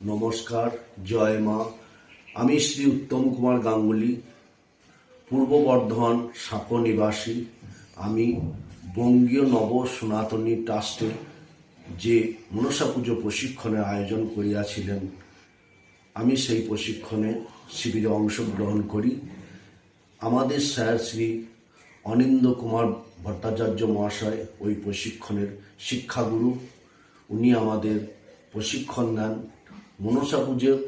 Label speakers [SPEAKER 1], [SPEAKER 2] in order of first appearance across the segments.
[SPEAKER 1] নমস্কার, জয় মা। আমি শ্রী উত্তম কুমার গাঙ্গুলি, পূর্ব বর্ধমান সাঁকো নিবাসী। আমি বঙ্গীয় নব সনাতনী ট্রাস্টে যে মনসা পুজো প্রশিক্ষণের আয়োজন করিয়াছিলেন, আমি সেই প্রশিক্ষণে শিবিরে অংশগ্রহণ করি। আমাদের স্যার শ্রী অনিন্দ কুমার ভট্টাচার্য মহাশয় ওই প্রশিক্ষণের শিক্ষাগুরু। উনি আমাদের প্রশিক্ষণ দেন মনসা পুজোর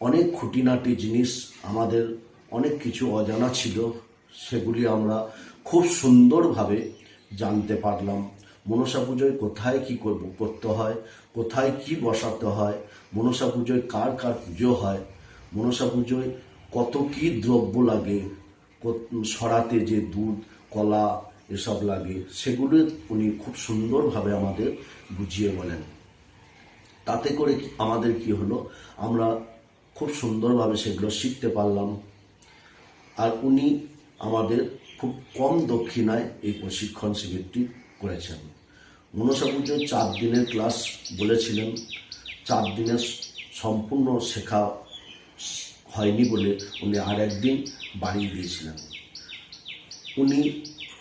[SPEAKER 1] অনেক খুঁটিনাটি জিনিস আমাদের অনেক কিছু অজানা ছিল, সেগুলি আমরা খুব সুন্দরভাবে জানতে পারলাম। মনসা পুজোয় কোথায় কি করব, করতে হয়, কোথায় কি বসাতে হয়, মনসা পুজোয় কার কার পুজো হয়, মনসা পুজোয় কত কি দ্রব্য লাগে সরাতে যে দুধ, কলা এসব লাগে, সেগুলো উনি খুব সুন্দরভাবে আমাদের বুঝিয়ে বলেন। তাতে করে আমাদের কি হলো? আমরা খুব সুন্দরভাবে সেগুলো শিখতে পারলাম। আর উনি আমাদের খুব কম দক্ষিণায় এই প্রশিক্ষণ শিবিরটি করেছেন। মনসা পুজোর চার দিনের ক্লাস বলেছিলেন। চার দিনের সম্পূর্ণ শেখা হয়নি বলে উনি আর একদিন বাড়িয়ে দিয়েছিলেন। উনি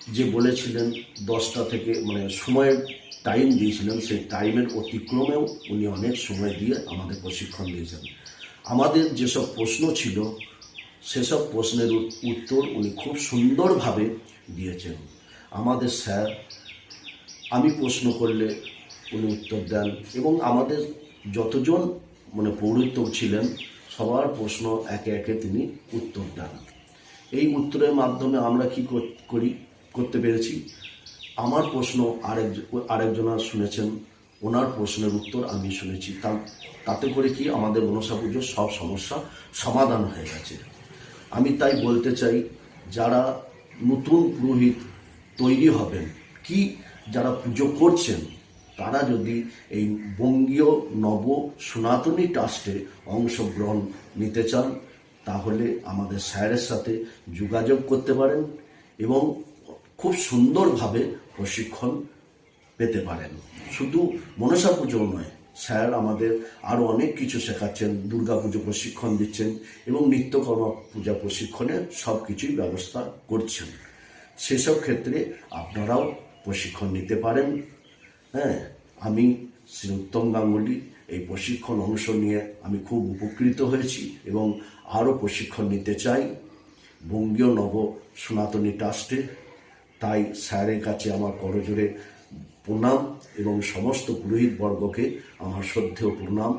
[SPEAKER 1] যে বলেছিলেন দশটা থেকে মানে সময়ের টাইম দিয়েছিলেন, সেই টাইমের অতিক্রমেও উনি অনেক সময় দিয়ে আমাদের প্রশিক্ষণ দিয়েছেন। আমাদের যেসব প্রশ্ন ছিল, সেসব প্রশ্নের উত্তর উনি খুব সুন্দরভাবে দিয়েছেন। আমাদের স্যার, আমি প্রশ্ন করলে উনি উত্তর দেন এবং আমাদের যতজন মানে পৌরোহিত্য ছিলেন, সবার প্রশ্ন একে একে তিনি উত্তর দেন। এই উত্তরের মাধ্যমে আমরা কি করি? করতে পেরেছি। আমার প্রশ্ন আরেক আরেকজনা শুনেছেন, ওনার প্রশ্নের উত্তর আমি শুনেছি। তা তাতে করে কি আমাদের মনসা পুজোর সব সমস্যা সমাধান হয়ে গেছে। আমি তাই বলতে চাই, যারা নতুন পুরোহিত তৈরি হবেন, কি যারা পুজো করছেন, তারা যদি এই বঙ্গীয় নব সনাতনী ট্রাস্টে অংশগ্রহণ নিতে চান, তাহলে আমাদের স্যারের সাথে যোগাযোগ করতে পারেন এবং খুব সুন্দরভাবে প্রশিক্ষণ পেতে পারেন। শুধু মনসা পুজো নয়, স্যার আমাদের আরও অনেক কিছু শেখাচ্ছেন দুর্গা পুজো প্রশিক্ষণ দিচ্ছেন এবং নিত্যকর্মা পূজা প্রশিক্ষণের সব কিছুই ব্যবস্থা করছেন। সেসব ক্ষেত্রে আপনারাও প্রশিক্ষণ নিতে পারেন। হ্যাঁ আমি শ্রী উত্তম গাঙ্গুলি, এই প্রশিক্ষণ অংশ নিয়ে আমি খুব উপকৃত হয়েছি এবং আরও প্রশিক্ষণ নিতে চাই। বঙ্গীয় নব সনাতনী ট্রাস্টে তাই স্যারের কাছে আমার করজোরে প্রণাম এবং সমস্ত পুরোহিত বর্গকে আমার শ্রদ্ধেয় প্রণাম।